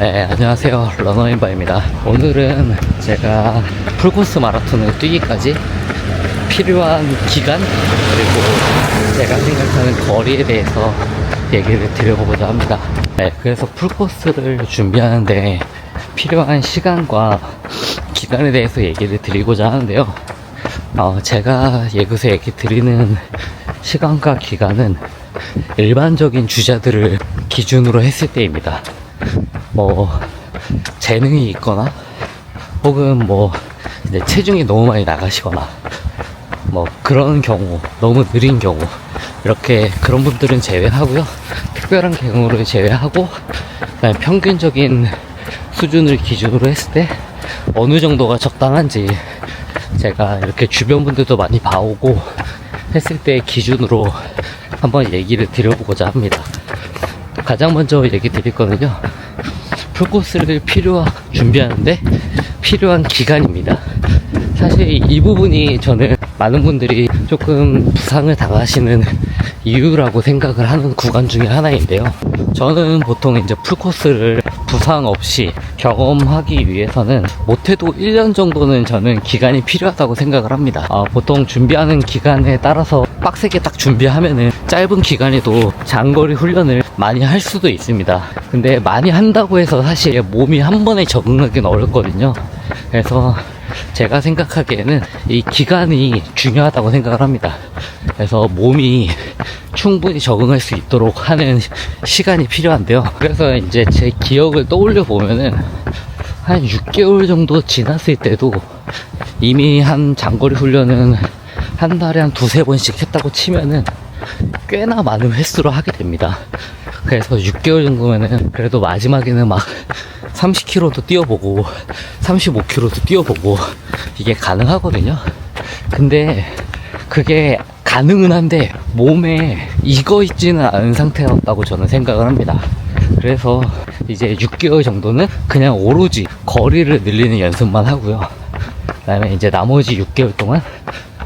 네, 안녕하세요. 러너인바입니다. 오늘은 제가 풀코스 마라톤을 뛰기까지 필요한 기간, 그리고 제가 생각하는 거리에 대해서 얘기를 드려보고자 합니다. 네, 그래서 풀코스를 준비하는데 필요한 시간과 기간에 대해서 얘기를 드리고자 하는데요. 어, 제가 예그서 얘기 드리는 시간과 기간은 일반적인 주자들을 기준으로 했을 때입니다. 뭐 재능이 있거나 혹은 뭐 이제 체중이 너무 많이 나가시거나 뭐 그런 경우 너무 느린 경우 이렇게 그런 분들은 제외하고요 특별한 경우를 제외하고 그냥 평균적인 수준을 기준으로 했을 때 어느 정도가 적당한지 제가 이렇게 주변 분들도 많이 봐오고 했을 때 기준으로 한번 얘기를 드려보고자 합니다. 가장 먼저 얘기 드릴 거는요. 풀코스를 필요 준비하는데 필요한 기간입니다. 사실 이 부분이 저는 많은 분들이 조금 부상을 당하시는 이유라고 생각을 하는 구간 중에 하나인데요. 저는 보통 이제 풀코스를 부상 없이 경험하기 위해서는 못해도 1년 정도는 저는 기간이 필요하다고 생각을 합니다. 아, 보통 준비하는 기간에 따라서 빡세게 딱 준비하면은 짧은 기간에도 장거리 훈련을 많이 할 수도 있습니다. 근데 많이 한다고 해서 사실 몸이 한 번에 적응하기는 어렵거든요. 그래서 제가 생각하기에는 이 기간이 중요하다고 생각을 합니다. 그래서 몸이 충분히 적응할 수 있도록 하는 시간이 필요한데요. 그래서 이제 제 기억을 떠올려 보면은 한 6개월 정도 지났을 때도 이미 한 장거리 훈련은 한 달에 한 두세 번씩 했다고 치면은 꽤나 많은 횟수로 하게 됩니다. 그래서 6개월 정도면은 그래도 마지막에는 막 30km도 뛰어보고 35km도 뛰어보고 이게 가능하거든요. 근데 그게 가능은 한데 몸에 익어 있지는 않은 상태였다고 저는 생각을 합니다. 그래서 이제 6개월 정도는 그냥 오로지 거리를 늘리는 연습만 하고요. 그 다음에 이제 나머지 6개월 동안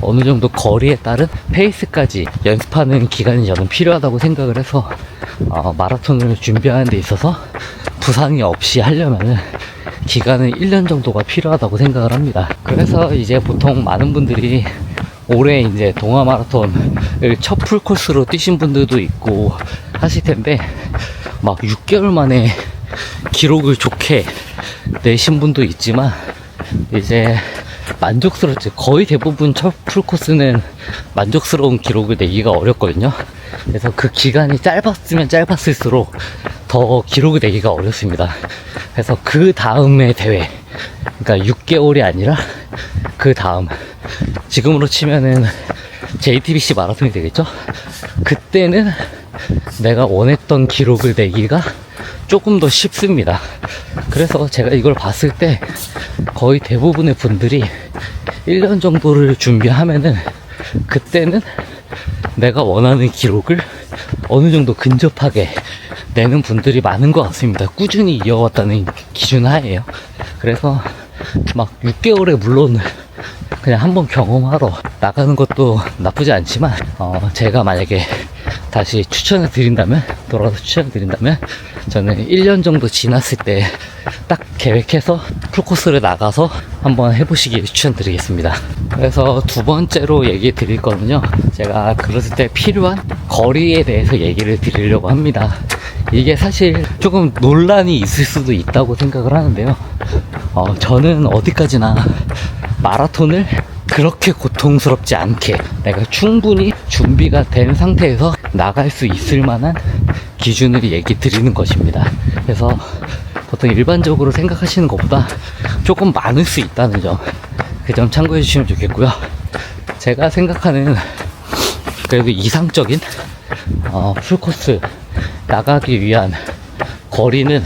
어느 정도 거리에 따른 페이스까지 연습하는 기간이 저는 필요하다고 생각을 해서 어, 마라톤을 준비하는 데 있어서 부상이 없이 하려면은 기간은 1년 정도가 필요하다고 생각을 합니다. 그래서 이제 보통 많은 분들이 올해 이제 동아 마라톤을 첫 풀 코스로 뛰신 분들도 있고 하실 텐데 막 6개월 만에 기록을 좋게 내신 분도 있지만 이제 만족스럽지 거의 대부분 첫 풀 코스는 만족스러운 기록을 내기가 어렵거든요 그래서 그 기간이 짧았으면 짧았을수록 더 기록을 내기가 어렵습니다 그래서 그 다음의 대회 그러니까 6개월이 아니라 그 다음 지금으로 치면은 JTBC 마라톤이 되겠죠 그때는 내가 원했던 기록을 내기가 조금 더 쉽습니다. 그래서 제가 이걸 봤을 때 거의 대부분의 분들이 1년 정도를 준비하면은 그때는 내가 원하는 기록을 어느 정도 근접하게 내는 분들이 많은 것 같습니다. 꾸준히 이어왔다는 기준 하에요. 그래서 막 6개월에 물론 그냥 한번 경험하러 나가는 것도 나쁘지 않지만 어, 제가 만약에 다시 추천을 드린다면 돌아서 추천을 드린다면 저는 1년 정도 지났을 때 딱 계획해서 풀코스를 나가서 한번 해보시길 추천드리겠습니다. 그래서 두 번째로 얘기 드릴 거는요 제가 그랬을 때 필요한 거리에 대해서 얘기를 드리려고 합니다. 이게 사실 조금 논란이 있을 수도 있다고 생각을 하는데요. 어, 저는 어디까지나 마라톤을 그렇게 고통스럽지 않게 내가 충분히 준비가 된 상태에서 나갈 수 있을 만한 기준을 얘기 드리는 것입니다. 그래서 보통 일반적으로 생각하시는 것보다 조금 많을 수 있다는 점, 그 점 참고해 주시면 좋겠고요. 제가 생각하는 그래도 이상적인 어, 풀코스 나가기 위한 거리는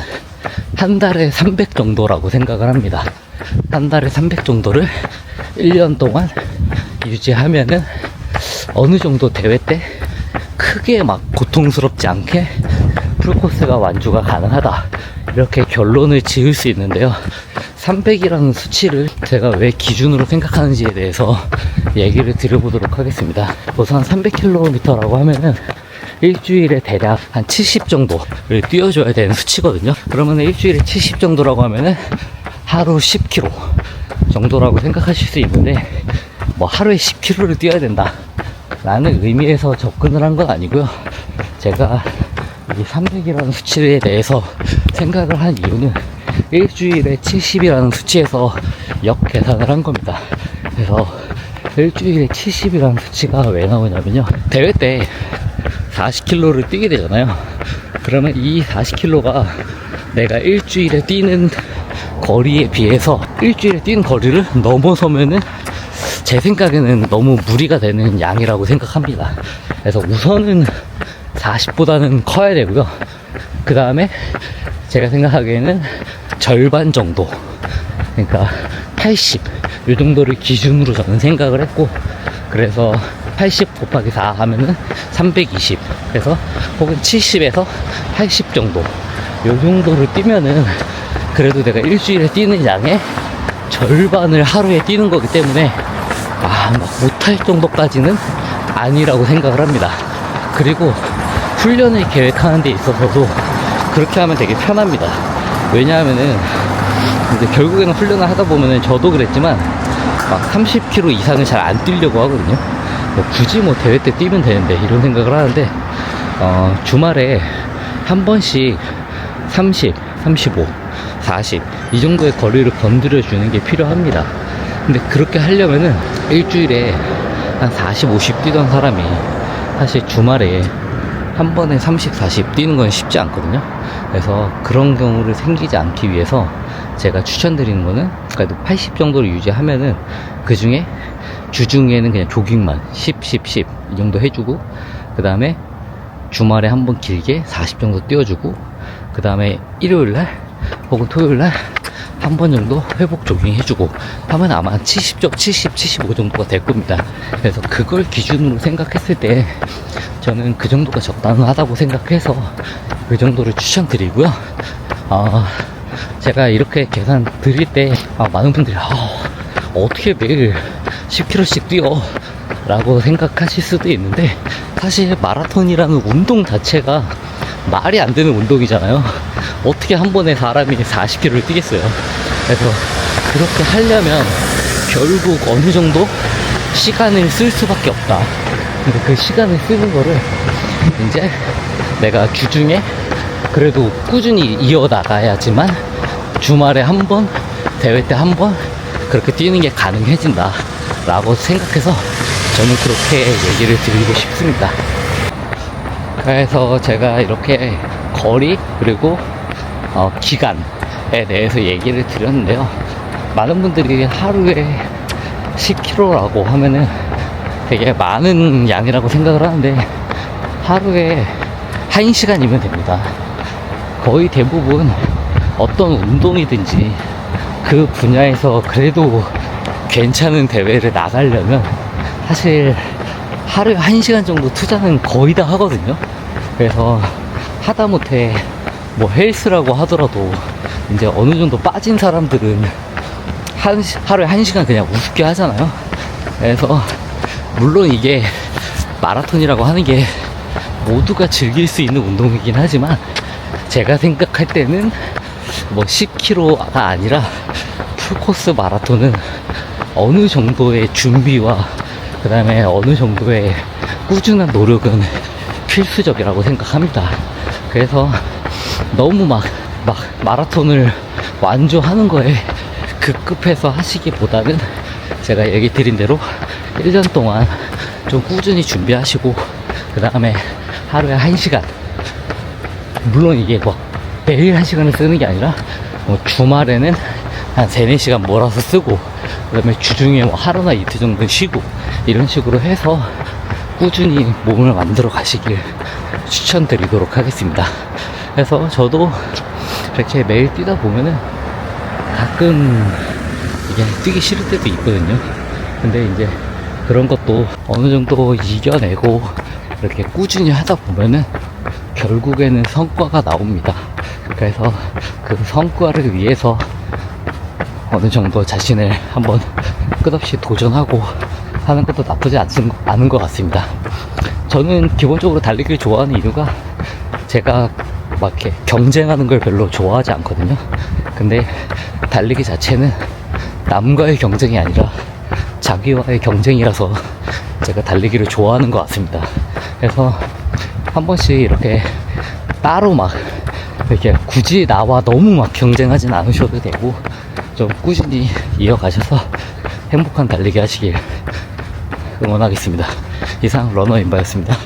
한 달에 300 정도라고 생각을 합니다. 한 달에 300 정도를 1년 동안 유지하면은 어느 정도 대회 때 크게 막 고통스럽지 않게 풀코스가 완주가 가능하다. 이렇게 결론을 지을 수 있는데요. 300이라는 수치를 제가 왜 기준으로 생각하는지에 대해서 얘기를 드려보도록 하겠습니다. 우선 300km라고 하면은 일주일에 대략 한 70 정도를 뛰어줘야 되는 수치거든요. 그러면 일주일에 70 정도라고 하면은 하루 10km 정도라고 생각하실 수 있는데 뭐 하루에 10km를 뛰어야 된다 라는 의미에서 접근을 한 건 아니고요. 제가 이 300이라는 수치에 대해서 생각을 한 이유는 일주일에 70이라는 수치에서 역 계산을 한 겁니다. 그래서 일주일에 70이라는 수치가 왜 나오냐면요. 대회 때 40km를 뛰게 되잖아요. 그러면 이 40km가 내가 일주일에 뛰는 거리에 비해서 일주일에 뛰는 거리를 넘어서면은 제 생각에는 너무 무리가 되는 양이라고 생각합니다. 그래서 우선은 40보다는 커야 되고요. 그 다음에 제가 생각하기에는 절반 정도. 그러니까 80. 이 정도를 기준으로 저는 생각을 했고, 그래서 80 곱하기 4 하면은 320. 그래서 혹은 70에서 80 정도. 요 정도를 뛰면은 그래도 내가 일주일에 뛰는 양의 절반을 하루에 뛰는 거기 때문에 아, 막 못할 정도까지는 아니라고 생각을 합니다. 그리고 훈련을 계획하는 데 있어서도 그렇게 하면 되게 편합니다. 왜냐하면은 이제 결국에는 훈련을 하다 보면은 저도 그랬지만 막 30km 이상을 잘 안 뛰려고 하거든요. 뭐 굳이 뭐 대회 때 뛰면 되는데 이런 생각을 하는데 어, 주말에 한 번씩 30, 35, 40 이 정도의 거리를 건드려 주는 게 필요합니다. 근데 그렇게 하려면은 일주일에 한 40, 50 뛰던 사람이 사실 주말에 한 번에 30, 40 뛰는 건 쉽지 않거든요. 그래서 그런 경우를 생기지 않기 위해서 제가 추천드리는 거는 그래도 80 정도를 유지하면은 그 중에 주중에는 그냥 조깅만 10, 10, 10 이 정도 해주고 그 다음에 주말에 한 번 길게 40 정도 뛰어주고 그 다음에 일요일 날 혹은 토요일 날 한 번 정도 회복 조깅 해주고 하면 아마 70, 70, 75 정도가 될 겁니다. 그래서 그걸 기준으로 생각했을 때 저는 그 정도가 적당하다고 생각해서 그 정도를 추천드리고요. 아, 제가 이렇게 계산 드릴 때 아, 많은 분들이 아, 어떻게 매일 10km씩 뛰어? 라고 생각하실 수도 있는데 사실 마라톤이라는 운동 자체가 말이 안 되는 운동이잖아요. 어떻게 한 번에 사람이 40km를 뛰겠어요. 그래서 그렇게 하려면 결국 어느 정도 시간을 쓸 수밖에 없다. 근데 그 시간을 쓰는 거를 이제 내가 주중에 그래도 꾸준히 이어나가야지만 주말에 한 번, 대회 때 한 번 그렇게 뛰는 게 가능해진다. 라고 생각해서 저는 그렇게 얘기를 드리고 싶습니다. 그래서 제가 이렇게 거리 그리고 어, 기간에 대해서 얘기를 드렸는데요. 많은 분들이 하루에 10km라고 하면은 되게 많은 양이라고 생각을 하는데 하루에 1시간이면 됩니다. 거의 대부분 어떤 운동이든지 그 분야에서 그래도 괜찮은 대회를 나가려면 사실 하루에 1시간 정도 투자는 거의 다 하거든요. 그래서 하다못해 뭐 헬스라고 하더라도 이제 어느 정도 빠진 사람들은 한, 시- 하루에 1시간 그냥 우습게 하잖아요. 그래서 물론 이게 마라톤이라고 하는 게 모두가 즐길 수 있는 운동이긴 하지만 제가 생각할 때는 뭐 10km가 아니라 풀코스 마라톤은 어느 정도의 준비와 그 다음에 어느 정도의 꾸준한 노력은 필수적이라고 생각합니다. 그래서 너무 막, 막 마라톤을 완주하는 거에 급급해서 하시기보다는 제가 얘기 드린 대로 1년 동안 좀 꾸준히 준비하시고 그 다음에 하루에 1시간 물론 이게 뭐 매일 한 시간을 쓰는 게 아니라 뭐 주말에는 한 3, 4시간 몰아서 쓰고 그 다음에 주중에 뭐 하루나 이틀 정도 쉬고 이런 식으로 해서 꾸준히 몸을 만들어 가시길 추천드리도록 하겠습니다. 그래서 저도 이렇게 매일 뛰다 보면은 가끔 이게 뛰기 싫을 때도 있거든요. 근데 이제 그런 것도 어느 정도 이겨내고 이렇게 꾸준히 하다 보면은 결국에는 성과가 나옵니다. 그래서 그 성과를 위해서 어느 정도 자신을 한번 끝없이 도전하고 하는 것도 나쁘지 않은, 것 같습니다. 저는 기본적으로 달리기를 좋아하는 이유가 제가 막 이렇게 경쟁하는 걸 별로 좋아하지 않거든요. 근데 달리기 자체는 남과의 경쟁이 아니라 자기와의 경쟁이라서 제가 달리기를 좋아하는 것 같습니다. 그래서 한 번씩 이렇게 따로 막 이렇게 굳이 나와 너무 막 경쟁하진 않으셔도 되고 좀 꾸준히 이어가셔서 행복한 달리기 하시길 응원하겠습니다. 이상 러너 인바였습니다.